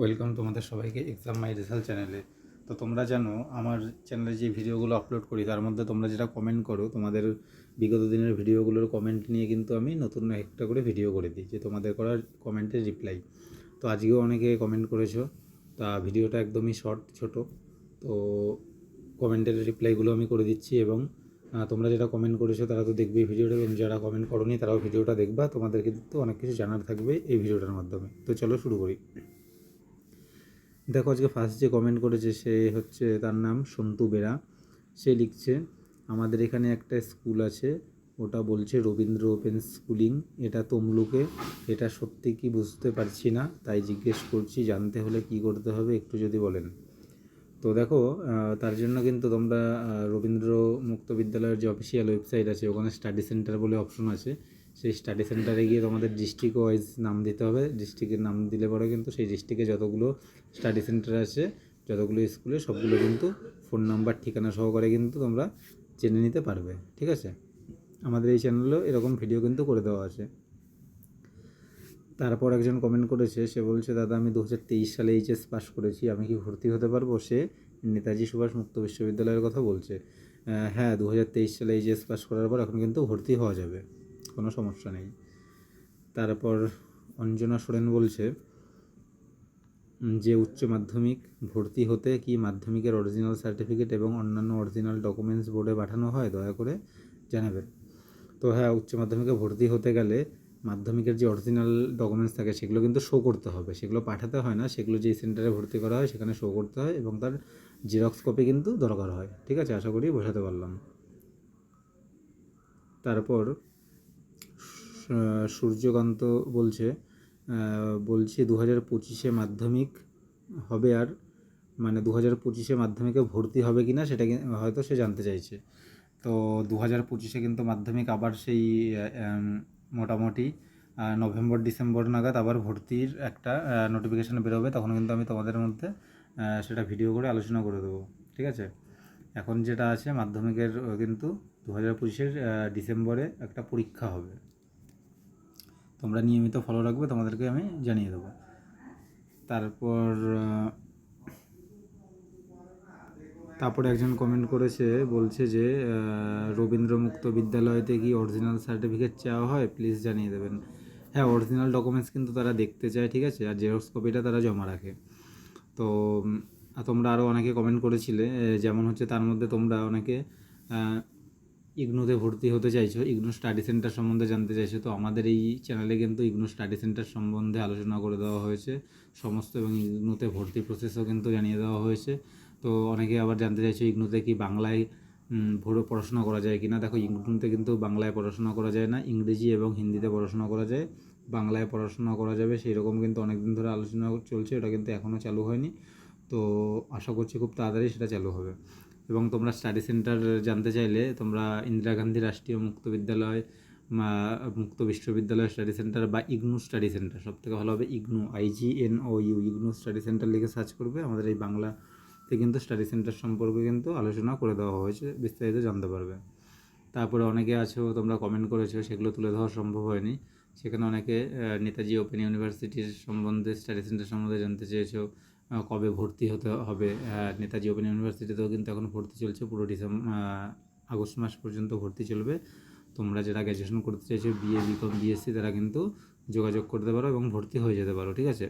Welcome তোমাদের সবাইকে exam মাই result চ্যানেলে তো তোমরা জানো, আমার চ্যানেলে যে ভিডিওগুলো আপলোড করি, তার মধ্যে তোমরা যেটা কমেন্ট করো, তোমাদের বিগত দিনের ভিডিওগুলোর কমেন্ট নিয়ে কিন্তু আমি নতুন একটা করে ভিডিও করে দিই, যে তোমাদের করার কমেন্টের রিপ্লাই তো আজকেও অনেকে কমেন্ট করেছ, তা ভিডিওটা একদমই শর্ট ছোট। তো কমেন্টের রিপ্লাইগুলো আমি করে দিচ্ছি এবং তোমরা যেটা কমেন্ট করেছ, তারা তো দেখবেই ভিডিওটা এবং যারা কমেন্ট করোনি, তারাও ভিডিওটা দেখবা। তোমাদের কিন্তু অনেক কিছু জানার থাকবে এই ভিডিওটার মাধ্যমে। তো চলো শুরু করি। দেখো আজকে ফার্স্ট যে কমেন্ট করেছে সে হচ্ছে তার নাম সন্তু বেরা। সে লিখছে, আমাদের এখানে একটা স্কুল আছে, ওটা বলছে রবীন্দ্র ওপেন স্কুলিং এটা তমলুকে, এটা সত্যি কি বুঝতে পারছি না, তাই জিজ্ঞেস করছি, জানতে হলে কি করতে হবে একটু যদি বলেন। তো দেখো তার জন্য কিন্তু তোমরা রবীন্দ্র মুক্ত বিদ্যালয়ের যে অফিসিয়াল ওয়েবসাইট আছে, ওখানে স্টাডি সেন্টার বলে অপশন আছে। সেই স্টাডি সেন্টারে গিয়ে তোমাদের ডিস্ট্রিক্ট ওয়াইজ নাম দিতে হবে। ডিস্ট্রিক্টের নাম দিলে পরে কিন্তু সেই ডিস্ট্রিক্টে যতগুলো স্টাডি সেন্টার আছে, যতগুলো স্কুলে সবগুলো কিন্তু ফোন নাম্বার ঠিকানা সহকারে কিন্তু তোমরা জেনে নিতে পারবে, ঠিক আছে? আমাদের এই চ্যানেলেও এরকম ভিডিও কিন্তু করে দেওয়া আছে। তারপর একজন কমেন্ট করেছে, সে বলছে, দাদা, আমি দু হাজার তেইশ সালে এইচএস পাস করেছি, আমি কি ভর্তি হতে পারব? সে নেতাজি সুভাষ মুক্ত বিশ্ববিদ্যালয়ের কথা বলছে। হ্যাঁ দু হাজার তেইশ সালে এইচএস পাস করার পর এখন কিন্তু ভর্তি হওয়া যাবে। কোনো সমস্যা নেই। তারপর অঞ্জনা সোরেন বলছে, যে উচ্চ মাধ্যমিক ভর্তি হতে কি মাধ্যমিকের অরিজিনাল সার্টিফিকেট এবং অন্যান্য অরিজিনাল ডকুমেন্টস বোর্ডে পাঠানো হয়? দয়া করে জানাবেন। তো হ্যাঁ উচ্চ মাধ্যমিকে ভর্তি হতে গেলে মাধ্যমিকের যে অরিজিনাল ডকুমেন্টস থাকে, সেগুলো কিন্তু শো করতে হবে। সেগুলো পাঠাতে হয় না, সেগুলো যেই সেন্টারে ভর্তি করা হয়, সেখানে শো করতে হয় এবং তার জেরক্স কপি কিন্তু দরকার হয়। ঠিক আছে? আশা করি বোঝাতে পারলাম। তারপর সূর্যকান্ত বলছে বলছি দু হাজার পঁচিশে মাধ্যমিক হবে আর মানে দু হাজার পঁচিশে মাধ্যমিকে ভর্তি হবে কি না সেটা হয়তো সে জানতে চাইছে। তো দু হাজার পঁচিশে কিন্তু মাধ্যমিক আবার সেই মোটামুটি নভেম্বর, ডিসেম্বর নাগাদ আবার ভর্তির একটা নোটিফিকেশান বেরোবে। তখন কিন্তু আমি তোমাদের মধ্যে সেটা ভিডিও করে আলোচনা করে দেবো। ঠিক আছে? এখন যেটা আছে, মাধ্যমিকের, কিন্তু দু হাজার পঁচিশের ডিসেম্বরে একটা পরীক্ষা হবে। তোমরা নিয়মিত ফলো রাখবে তোমাদেরকে আমি জানিয়ে দেবো। তারপর তারপরে একজন কমেন্ট করেছে বলছে যে আহ, রবীন্দ্র মুক্ত বিদ্যালয়তে কি অরিজিনাল সার্টিফিকেট চাওয়া হয়? প্লিজ জানিয়ে দেবেন। হ্যাঁ অরিজিনাল ডকুমেন্টস কিন্তু তারা দেখতে চায় ঠিক আছে? আর জেরক্স কপিটা তারা জমা রাখে। তো তোমরা আরও অনেকে কমেন্ট করেছিলে যেমন হচ্ছে তার মধ্যে তোমরা অনেকে ইগনুতে ভর্তি হতে চাইছো, ইগনু স্টাডি সেন্টার সম্বন্ধে জানতে চাইছো, তো আমাদের এই চ্যানেলে কিন্তু ইগনু স্টাডি সেন্টার সম্বন্ধে আলোচনা করে দেওয়া হয়েছে। সমস্ত এবং ইগনুতে ভর্তি প্রসেসও কিন্তু জানিয়ে দেওয়া হয়েছে। তো অনেকে আবার জানতে চাইছো, ইগনুতে কি বাংলায় ভরে পড়াশোনা করা যায় কিনা? দেখো, ইগনুতে কিন্তু বাংলায় পড়াশোনা করা যায় না, ইংরেজি এবং হিন্দিতে পড়াশোনা করা যায়। বাংলায় পড়াশোনা করা যাবে সেই রকম কিন্তু অনেক দিন ধরে আলোচনা চলছে, ওটা কিন্তু এখনও চালু হয়নি। তো আশা করছি খুব তাড়াতাড়ি সেটা চালু হবে। এবং তোমরা স্টাডি সেন্টার জানতে চাইলে তোমরা ইন্দিরা গান্ধী রাষ্ট্রীয় মুক্ত বিদ্যালয় মুক্ত বিশ্ববিদ্যালয় স্টাডি সেন্টার বা ইগনু স্টাডি সেন্টার সব থেকে ভালো হবে ইগনু ও ইউ ইগনু স্টাডি সেন্টার লিখে সার্চ করবে। আমাদের এই বাংলাতে কিন্তু স্টাডি সেন্টার সম্পর্কে কিন্তু আলোচনা করে দেওয়া হয়েছে, বিস্তারিত জানতে পারবে। তারপরে অনেকে আছো, তোমরা কমেন্ট করেছ, সেগুলো তুলে ধরা সম্ভব হয়নি। সেখানে অনেকে নেতাজি ওপেন ইউনিভার্সিটির সম্বন্ধে স্টাডি সেন্টার সম্বন্ধে জানতে চেয়েছো কবে ভর্তি হতে হবে? নেতাজি ওপেন ইউনিভার্সিটিতেও কিন্তু এখন ভর্তি চলছে, পুরো ডিসেম্বর আগস্ট মাস পর্যন্ত ভর্তি চলবে। তোমরা যারা গ্র্যাজুয়েশন করতে চাইছো বিএ বিকম বিএসসি তারা কিন্তু যোগাযোগ করতে পারো এবং ভর্তি হয়ে যেতে পারো, ঠিক আছে?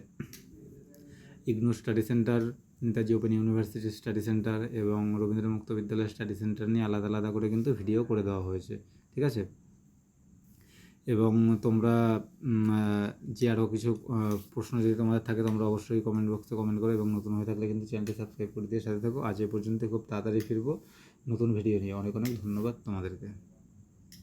IGNOU study centre Netaji open university study centre এবং রবীন্দ্র মুক্ত বিদ্যালয় স্টাডি সেন্টার নিয়ে আলাদা আলাদা করে কিন্তু ভিডিও করে দেওয়া হয়েছে, ঠিক আছে? এবং তোমরা যে আরও কিছু প্রশ্ন যদি তোমাদের থাকে, তোমরা অবশ্যই কমেন্ট বক্সে কমেন্ট করো এবং নতুন হয়ে থাকলে কিন্তু চ্যানেলটি সাবস্ক্রাইব করে দিয়ে সাথে থাকো। আজ এ পর্যন্ত খুব তাড়াতাড়ি ফিরবো নতুন ভিডিও নিয়ে। অনেক অনেক ধন্যবাদ তোমাদেরকে।